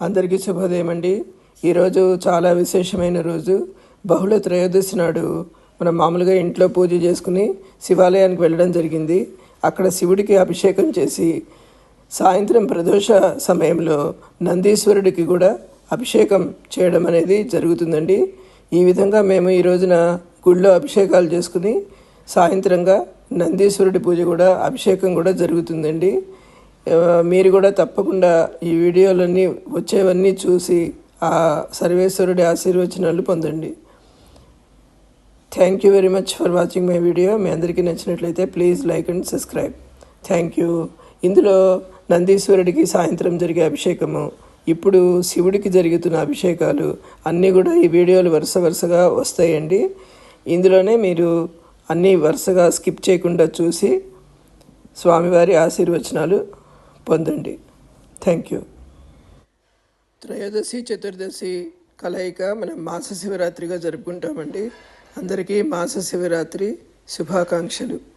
అందరికీ శుభోదయం అండి ఈరోజు చాలా విశేషమైన రోజు. బహుళ త్రయోదశి నాడు మనం మామూలుగా ఇంట్లో పూజ చేసుకుని శివాలయానికి వెళ్ళడం జరిగింది. అక్కడ శివుడికి అభిషేకం చేసి సాయంత్రం ప్రదోష సమయంలో నందీశ్వరుడికి కూడా అభిషేకం చేయడం అనేది జరుగుతుందండి. ఈ విధంగా మేము ఈ రోజున గుళ్ళో అభిషేకాలు చేసుకుని సాయంత్రంగా నందీశ్వరుడి పూజ కూడా అభిషేకం కూడా జరుగుతుందండి. మీరు కూడా తప్పకుండా ఈ వీడియోలన్నీ వచ్చేవన్నీ చూసి ఆ సర్వేశ్వరుడి ఆశీర్వచనాలు పొందండి. Thank you very much for watching my video మీ అందరికీ నచ్చినట్లయితే please like and subscribe thank you ఇందులో నందీశ్వరుడికి సాయంత్రం జరిగే అభిషేకము ఇప్పుడు శివుడికి జరుగుతున్న అభిషేకాలు అన్నీ కూడా ఈ వీడియోలు వరుస వరుసగా వస్తాయండి. ఇందులోనే మీరు అన్నీ వరుసగా స్కిప్ చేయకుండా చూసి స్వామివారి ఆశీర్వచనాలు పొందండి. Thank you. త్రయోదశి చతుర్దశి కలయిక మనం మాస శివరాత్రిగా జరుపుకుంటామండి. అందరికీ మాస శివరాత్రి శుభాకాంక్షలు.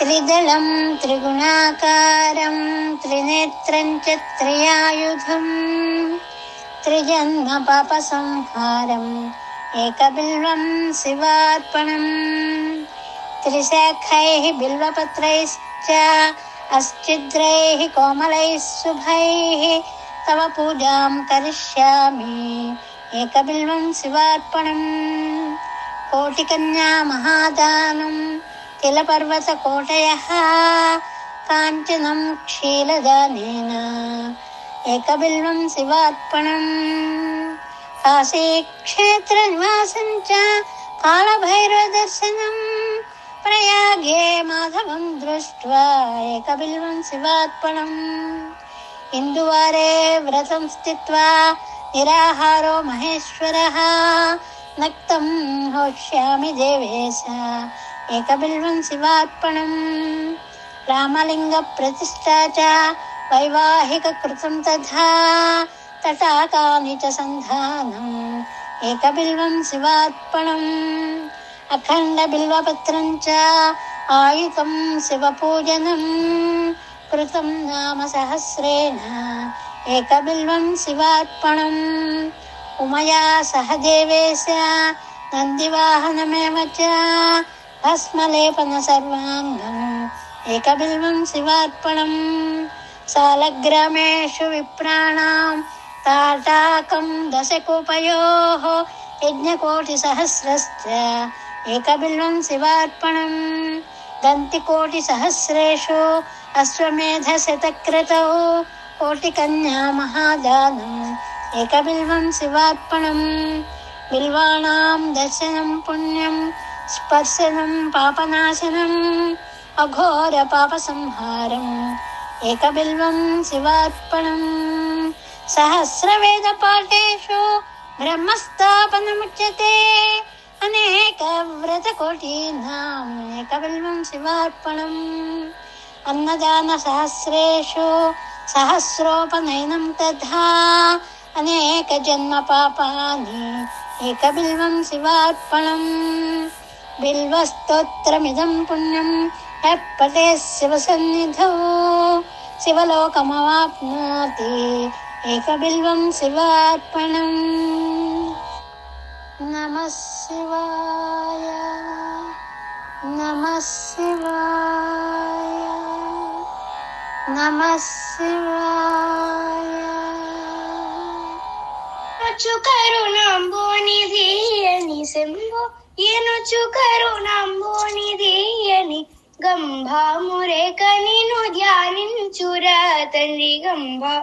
त्रिदलं त्रिगुणाकारं त्रिनेत्रञ्च च त्रियायुधम् त्रिजन्मपापसंहारम् एकबिल्वं शिवार्पणम्। त्रिशाखैः बिल्वपत्रैश्च अश्चिद्रैः कोमलैः शुभैः तव पूजां करिष्यामि एकबिल्वं कोटिकन्या महादानम् तिलपर्वतकोटयः काञ्चनं क्षीलदानेन एकबिल्वं शिवार्पणम्। काशीक्षेत्रनिवासं च कालभैरवदर्शनम् प्रयागे माधवं दृष्ट्वा एकबिल्वं शिवार्पणम्। इन्दुवारे व्रतं स्थित्वा निराहारो महेश्वरः। नक्तं होष्यामि देवेश एकबिल्वं शिवार्पणम् रामलिङ्गप्रतिष्ठा च वैवाहिककृतं तथा तटाकानि च सन्धानम्। एकबिल्वं शिवार्पणम् अखण्डबिल्वपत्रं च आयुतं शिवपूजनं कृतं नाम सहस्रेण। एकबिल्वं शिवार्पणम् उमया सह देवेश। नन्दिवाहनमेव च भस्मलेपन सर्वाङ्गम् एकबिल्वं शिवार्पणम् सालग्रामेषु विप्राणां ताटाकं दशकूपयोः यज्ञकोटिसहस्रश्च एकबिल्वं शिवार्पणम् दन्तिकोटिसहस्रेषु अश्वमेधशतक्रतौ कोटिकन्या महादानम् एकबिल्वं शिवार्पणम् बिल्वाणां दर्शनं पुण्यं स्पर्शनं पापनाशनम् अघोरपापसंहारम् एकबिल्वं शिवार्पणम् सहस्रवेदपाठेषु ब्रह्मस्थापनमुच्यते। अनेकव्रतकोटीनाम् एकबिल्वं शिवार्पणम्। अन्नदानसहस्रेषु सहस्रोपनयनं तथा अनेकजन्मपापानि एकबिल्वं शिवार्पणम् बिल्वस्तोत्रमिदं पुण्यं यः पटे शिवसन्निधौ, शिवलोकमवाप्नोति एकबिल्वं शिवार्पणम्। नमः शिवाय नमः शिवाय नमः शिवाय। करुणाम्बो निधि निशम्भो ఎనుచు కరుణంబోనిధియని గంభా మురేక నిను ధ్యానించురా తండ్రి గంభా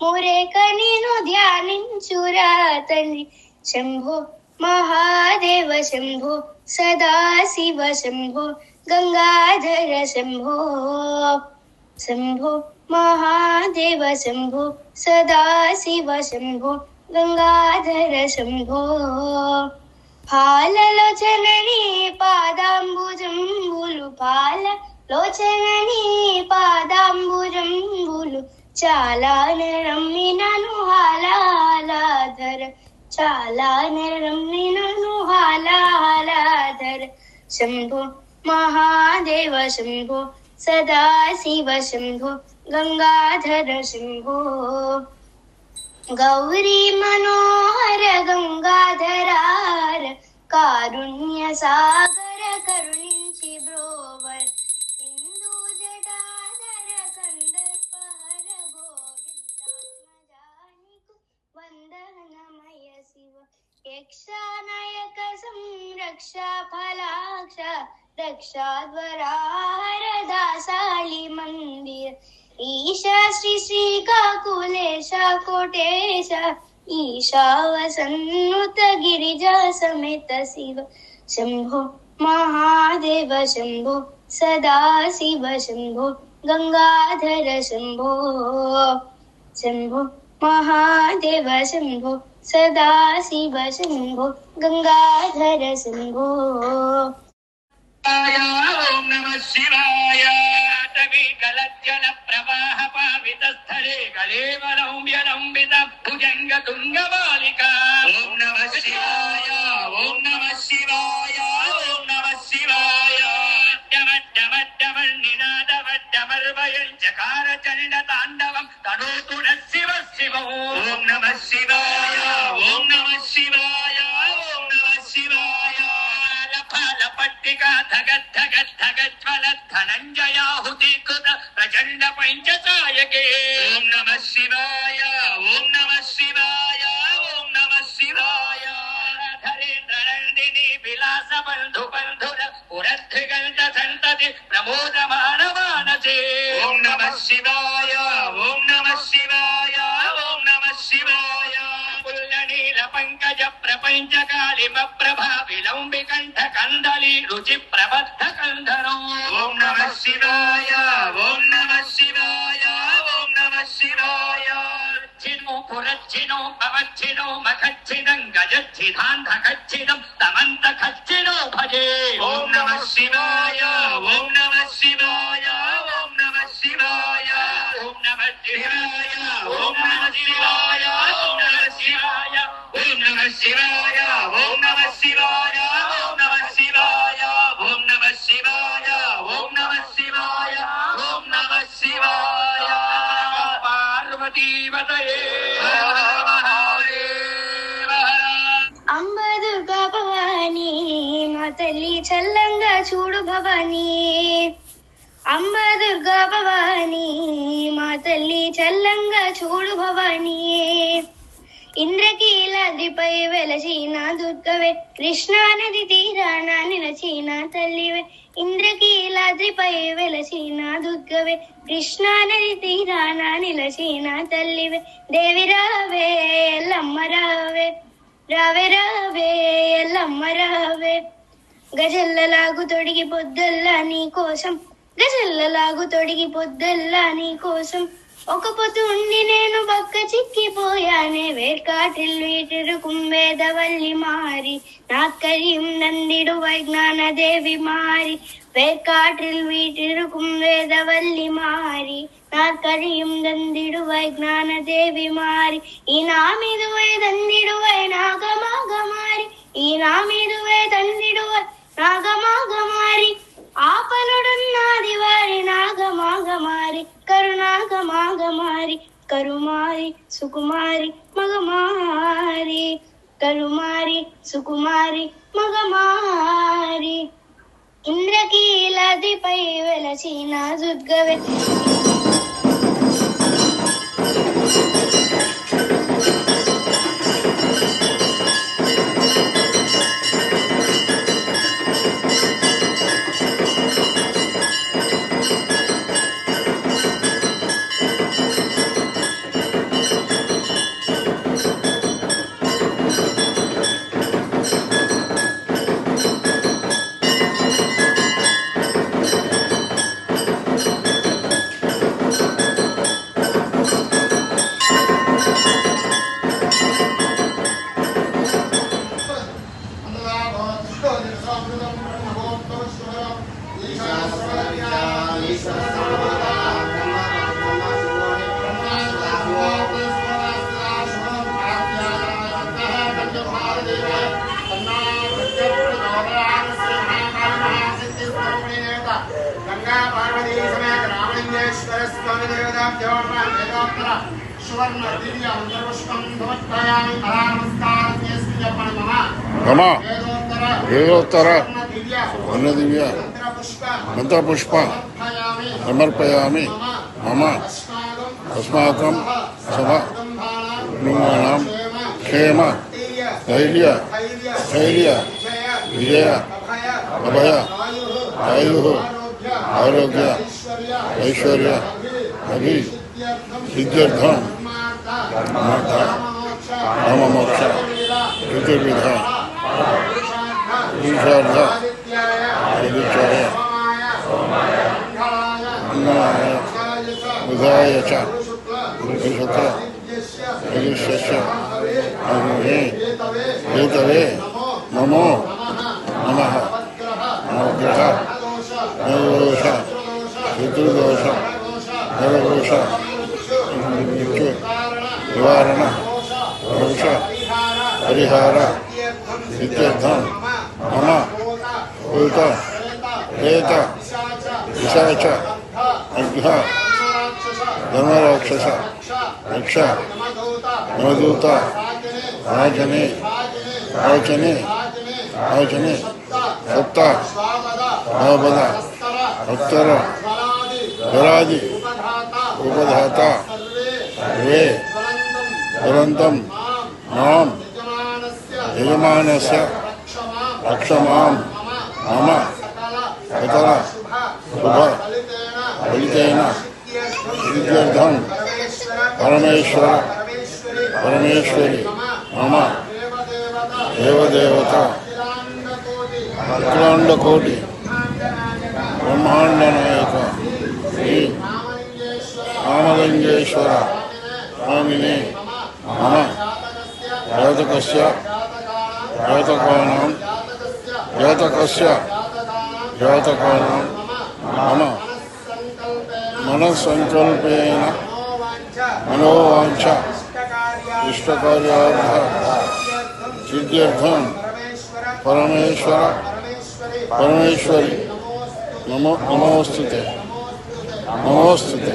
మురేక నిను ధ్యానించురా తండ్రి శంభో మహాదేవ శంభో సదాశివ శంభో గంగాధర శంభో శంభో మహాదేవ శంభో సదాశివ శంభో గంగాధర శంభో పాలలోచనని పాదాంబుజంబులు పాల లోచనని పాదాంబుజంబులు చాలా నిరమ్మినను హాలాధర చాలా నిరమ్మినను హాలాధర శంభో మహాదేవ శంభో సదాశివ శంభో గంగాధర శంభో गौरी मनोहर गङ्गाधर कारुण्य सागरुणीं शिब्रोवन्द पर गोविन्दु वन्दनमय शिव यक्षानायक संरक्षा फलाक्ष रक्षाद्वराहर दासाली मन्दिर ईशा श्री श्रीकाकुलेश कोटेश वसन्त गिरिजा समेत शिव। शंभो महादेव शम्भो सदाशिव, शंभो गंगाधर, शंभो शंभो महादेव शम्भो सदाशिव, शंभो गंगाधर, शंभो ओम नमः शिवाय कवि प्रवाह पावित स्थले गलेवलौम्यलम्बित भुजङ्ग तुङ्गबालिका ओम नमः शिवाय ओम नमः शिवाय ओम नमः शिवाय निनादवड्डमर्वयञ्चकार चण्ड शिव शिव धनञ्जयाहुतीकृत प्रचण्ड पञ्चसायके ॐ नमः शिवाय ॐ नमः शिवाय ॐ नमः शिवाय धरेन्द्रनन्दिनी विलास बन्धु बन्धुर पुरद्धिगन्त सन्तति प्रमोद मानवानसे ॐ नमः शिवाय ॐ नमः शिवाय ॐ नमः शिवाय पुल्लनील पङ्कज प्रपञ्च कालिम प्रभा विलम्बि कली रुचि प्रबद्ध कंधरो ओम नमः शिवाय ओम नमः शिवाय ओम नमः शिवाय। छिनो पुरच्छिनो अवच्छिनो मखच्छिदं गजच्छिदान्धकच्छिदं तमन्तखच्छिनो भजे। ओम नमः शिवाय। అమ్మ దుర్గా భవాని మా తల్లి చల్లంగా చూడు భవాని ఇంద్రకీలాద్రిపై వెలసిన దుర్గవే కృష్ణా నది తీరాన నిలచిన తల్లివే. ఇంద్రకీలాద్రిపై వెలసిన దుర్గవే కృష్ణా నది తీరాన నిలచిన తల్లివే. దేవి రావే ఎల్లమ్మ రావే. రావే రావే ఎల్లమ్మ రావే. గజల్లలాగు తొడిగి పొద్దల్లా నీ కోసం గజల్లలాగు తొడిగి పొద్దల్లా నీ కోసం ఒక పొద్దు ఉండి నేను బక్క చిక్కిపోయానే వేర్కాటిల్ వీటిరు కుంభేదవల్లి మారి నాక్కరియం నందిడు వైజ్ఞాన దేవి మారి వేర్కాటిల్ వీటిరు కుంభేదవల్లి మారి నాక్కరియం దందిడు వైజ్ఞాన దేవి మారి ఈ నామిదువై దందిడువై నాగమాగమారి ఈ నామిదువై నాగమాగ నాగమాగమారి ఆపలుడున్నది వారి నాగమాగమారి కరుణాగమాగమారి కరుమారి సుకుమారి మగమారి కరుమారి సుకుమారి మగమారి. ఇంద్రకీలాదిపై వెలసిన జుద్గవే రామలింగేశ్వర స్వామి దేవతాభ్యో సువర్ణ దివ్య అంతర్పుష్పం సమర్పయామి నమస్కారం మమ వేదోత్తర వేదోత్తర దివ్య దివ్య మంత్రపుష్ప. మంత్రపుష్ప సమర్పయామి. మమ. అస్మాకం. సభ కుటుంబానాం క్షేమ. ధైర్య. ధైర్య. విజయ. అభయ. ఆయు ఆరోగ్య ఐశ్వర్య అభి సిద్ధ్యర్థం రామమోక్ష చతుర్విధ పురుషార్థ ఆదిత్యాయ అన్నాయ బుధాయ చ నక్షత్ర భవిష్యస్య అగ్నే ఏతవే నమో నమః नवदोष पितृदोष नवदोष मृत्यु निवारण दोष परिहार इत्यर्थम मम भूत प्रेत पिशाच अघ्घ धर्मराक्षस रक्ष नवदूत राजने राजने राजने सप्ता अक्षर स्वराज उपधाता वे दुरंतम माम यजमान से अक्षमाम मम सतल शुभ फलितेन सिद्ध्यर्थम परमेश्वर परमेश्वरी मम देवदेवता अखंड कोटि ब्रह्मांड नायक श्री रामलिंगेश्वर। स्वामी मन जातक जातका जातक जातका मन मनसकल मनोवांछ इष्टकार्यार्थ परमेश्वर, परमेश्वरी। నమో నమోస్తుతే. నమోస్తుతే.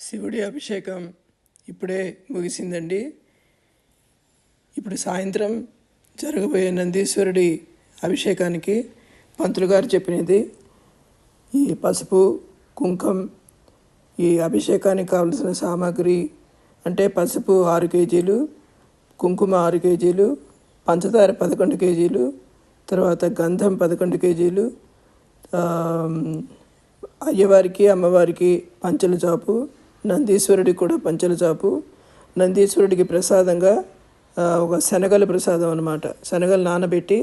శివుడి అభిషేకం ఇప్పుడే ముగిసిందండి. ఇప్పుడు సాయంత్రం జరగబోయే నందీశ్వరుడి అభిషేకానికి పంతులు గారు చెప్పినది ఈ పసుపు కుంకం ఈ అభిషేకానికి కావలసిన సామాగ్రి అంటే పసుపు ఆరు కేజీలు కుంకుమ ఆరు కేజీలు పంచదార పదకొండు కేజీలు తర్వాత గంధం పదకొండు కేజీలు అయ్యవారికి అమ్మవారికి పంచల చాపు నందీశ్వరుడికి కూడా పంచల చాపు. నందీశ్వరుడికి ప్రసాదంగా ఒక శనగల ప్రసాదం అనమాట శనగలు నానబెట్టి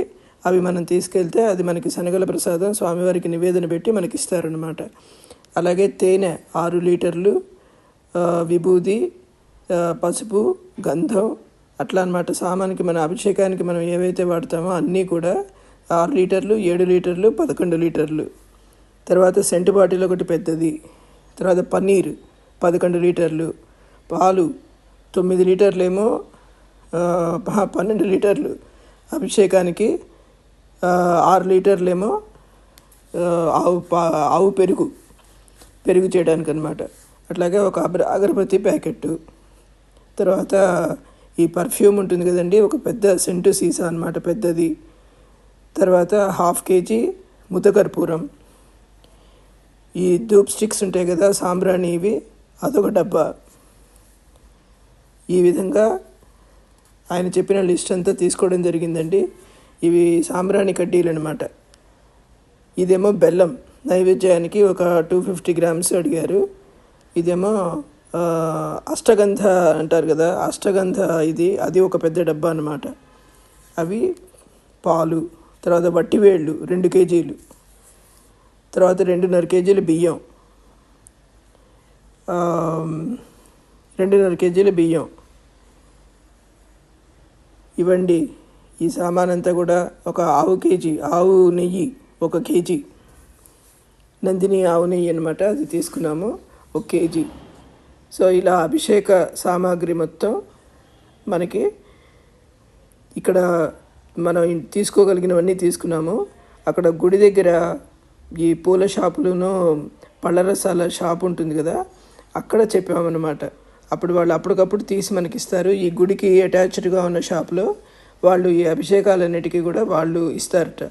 అవి మనం తీసుకెళ్తే అది మనకి శనగల ప్రసాదం స్వామివారికి నివేదన పెట్టి మనకి ఇస్తారనమాట అలాగే తేనె ఆరు లీటర్లు విభూది పసుపు గంధం అట్లా అనమాట సామానికి మన అభిషేకానికి మనం ఏవైతే వాడతామో అన్నీ కూడా ఆరు లీటర్లు ఏడు లీటర్లు పదకొండు లీటర్లు. తర్వాత సెంటు బాటిల్ ఒకటి పెద్దది. తర్వాత పన్నీర్ పదకొండు లీటర్లు. పాలు తొమ్మిది లీటర్లేమో పన్నెండు లీటర్లు. అభిషేకానికి ఆరు లీటర్లేమో ఆవు పా ఆవు పెరుగు పెరుగు చేయడానికి అనమాట అట్లాగే ఒక అగర అగరబత్తి ప్యాకెట్టు. తర్వాత ఈ పర్ఫ్యూమ్ ఉంటుంది కదండి ఒక పెద్ద సెంటు సీసా అనమాట పెద్దది. తర్వాత హాఫ్ కేజీ ముతకర్పూరం ఈ ధూప్ స్టిక్స్ ఉంటాయి కదా సాంబ్రాణి ఇవి అదొక డబ్బా. ఈ విధంగా ఆయన చెప్పిన లిస్ట్ అంతా తీసుకోవడం జరిగిందండి. ఇవి సాంబ్రాణి కడ్డీలు అనమాట ఇదేమో బెల్లం నైవేద్యానికి ఒక టూ ఫిఫ్టీ గ్రామ్స్ అడిగారు. ఇదేమో అష్టగంధ అంటారు కదా అష్టగంధ ఇది అది ఒక పెద్ద డబ్బా అన్నమాట. అవి పాలు తర్వాత వట్టివేళ్ళు రెండు కేజీలు తర్వాత రెండున్నర కేజీలు బియ్యం. రెండున్నర కేజీల బియ్యం. ఇవ్వండి ఈ సామాన్ అంతా కూడా ఒక ఆవు కేజీ ఆవు నెయ్యి ఒక కేజీ. నందిని ఆవు నెయ్యి అనమాట అది తీసుకున్నాము ఒక కేజీ. సో ఇలా అభిషేక సామాగ్రి మొత్తం మనకి ఇక్కడ మనం తీసుకోగలిగినవన్నీ తీసుకున్నాము. అక్కడ గుడి దగ్గర ఈ పూల షాపులను పళ్ళ రసాల షాప్ ఉంటుంది కదా అక్కడ చెప్పామన్నమాట. అప్పుడు వాళ్ళు అప్పటికప్పుడు తీసి మనకి ఇస్తారు ఈ గుడికి అటాచ్డ్గా ఉన్న షాప్లో వాళ్ళు ఈ అభిషేకాలన్నిటికీ కూడా వాళ్ళు ఇస్తారట.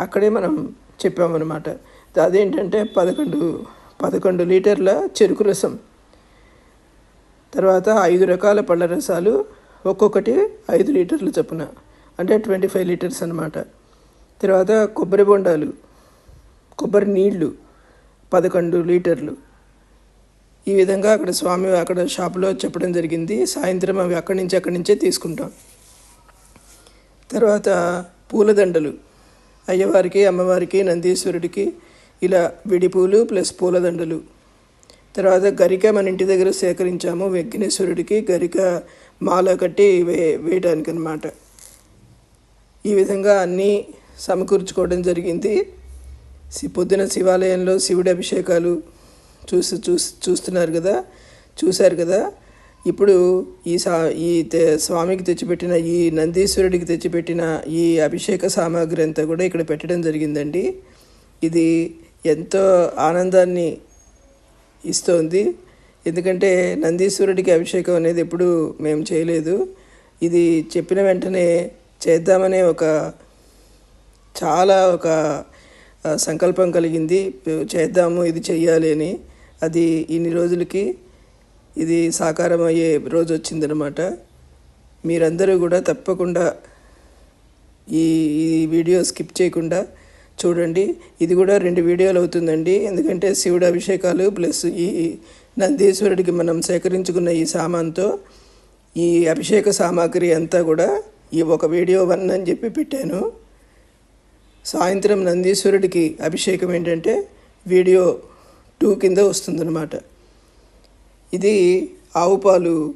అక్కడే మనం చెప్పామన్నమాట. అదేంటంటే పదకొండు పదకొండు లీటర్ల చెరుకు రసం. తర్వాత ఐదు రకాల పళ్ళ రసాలు ఒక్కొక్కటి ఐదు లీటర్లు చొప్పున. అంటే ట్వంటీ ఫైవ్ లీటర్స్ అనమాట తర్వాత కొబ్బరి బొండాలు కొబ్బరి నీళ్ళు పదకొండు లీటర్లు. ఈ విధంగా అక్కడ స్వామి అక్కడ షాపులో చెప్పడం జరిగింది. సాయంత్రం అవి అక్కడి నుంచి అక్కడి నుంచే తీసుకుంటాం. తర్వాత పూలదండలు. అయ్యవారికి అమ్మవారికి నందీశ్వరుడికి ఇలా విడి పూలు ప్లస్ పూలదండలు. తర్వాత గరిక మన ఇంటి దగ్గర సేకరించాము. విఘ్నేశ్వరుడికి గరిక మాల కట్టి వే వేయడానికి అనమాట ఈ విధంగా అన్నీ సమకూర్చుకోవడం జరిగింది. సి- పొద్దున శివాలయంలో శివుడి అభిషేకాలు చూసి చూసి చూస్తున్నారు కదా చూశారు కదా. ఇప్పుడు ఈ సా ఈ స్వామికి తెచ్చిపెట్టిన ఈ నందీశ్వరుడికి తెచ్చిపెట్టిన ఈ అభిషేక సామాగ్రి అంతా కూడా ఇక్కడ పెట్టడం జరిగిందండి. ఇది ఎంతో ఆనందాన్ని ఇస్తోంది. ఎందుకంటే నందీశ్వరుడికి అభిషేకం అనేది ఎప్పుడు మేము చేయలేదు. ఇది చెప్పిన వెంటనే చేద్దామనే ఒక చాలా ఒక సంకల్పం కలిగింది. చేద్దాము ఇది చెయ్యాలి అని. అది ఇన్ని రోజులకి ఇది సాకారం అయ్యే రోజు వచ్చిందనమాట మీరందరూ కూడా తప్పకుండా ఈ ఈ వీడియో స్కిప్ చేయకుండా చూడండి. ఇది కూడా రెండు వీడియోలు అవుతుందండి. ఎందుకంటే శివుడు అభిషేకాలు ప్లస్ ఈ నందీశ్వరుడికి మనం సేకరించుకున్న ఈ సామాన్తో ఈ అభిషేక సామాగ్రి అంతా కూడా ఈ ఒక వీడియో వన్ అని చెప్పి పెట్టాను. సాయంత్రం నందీశ్వరుడికి అభిషేకం ఏంటంటే వీడియో టూ కింద వస్తుందన్నమాట. ఇది ఆవు పాలు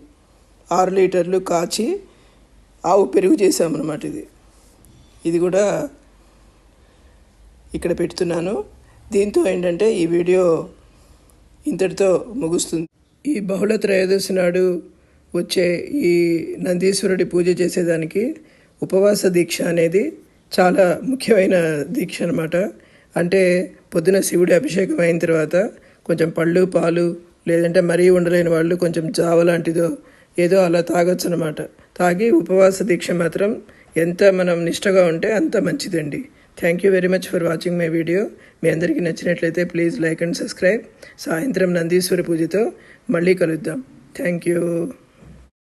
ఆరు లీటర్లు కాచి ఆవు పెరుగు చేసామన్నమాట ఇది. ఇది కూడా ఇక్కడ పెడుతున్నాను. దీంతో ఏంటంటే ఈ వీడియో ఇంతటితో ముగుస్తుంది. ఈ బహుళ త్రయోదశి నాడు వచ్చే ఈ నందీశ్వరుడి పూజ చేసేదానికి ఉపవాస దీక్ష అనేది చాలా ముఖ్యమైన దీక్ష అనమాట అంటే పొద్దున శివుడి అభిషేకం అయిన తర్వాత కొంచెం పళ్ళు పాలు లేదంటే మరీ ఉండలేని వాళ్ళు కొంచెం జావ లాంటిదో ఏదో అలా తాగొచ్చు అనమాట తాగి ఉపవాస దీక్ష మాత్రం ఎంత మనం నిష్టగా ఉంటే అంత మంచిదండి. Thank you very much for watching my video మీ అందరికీ నచ్చినట్లయితే ప్లీజ్ లైక్ అండ్ సబ్స్క్రైబ్ సాయంత్రం నందీశ్వర పూజతో మళ్ళీ కలుద్దాం. Thank you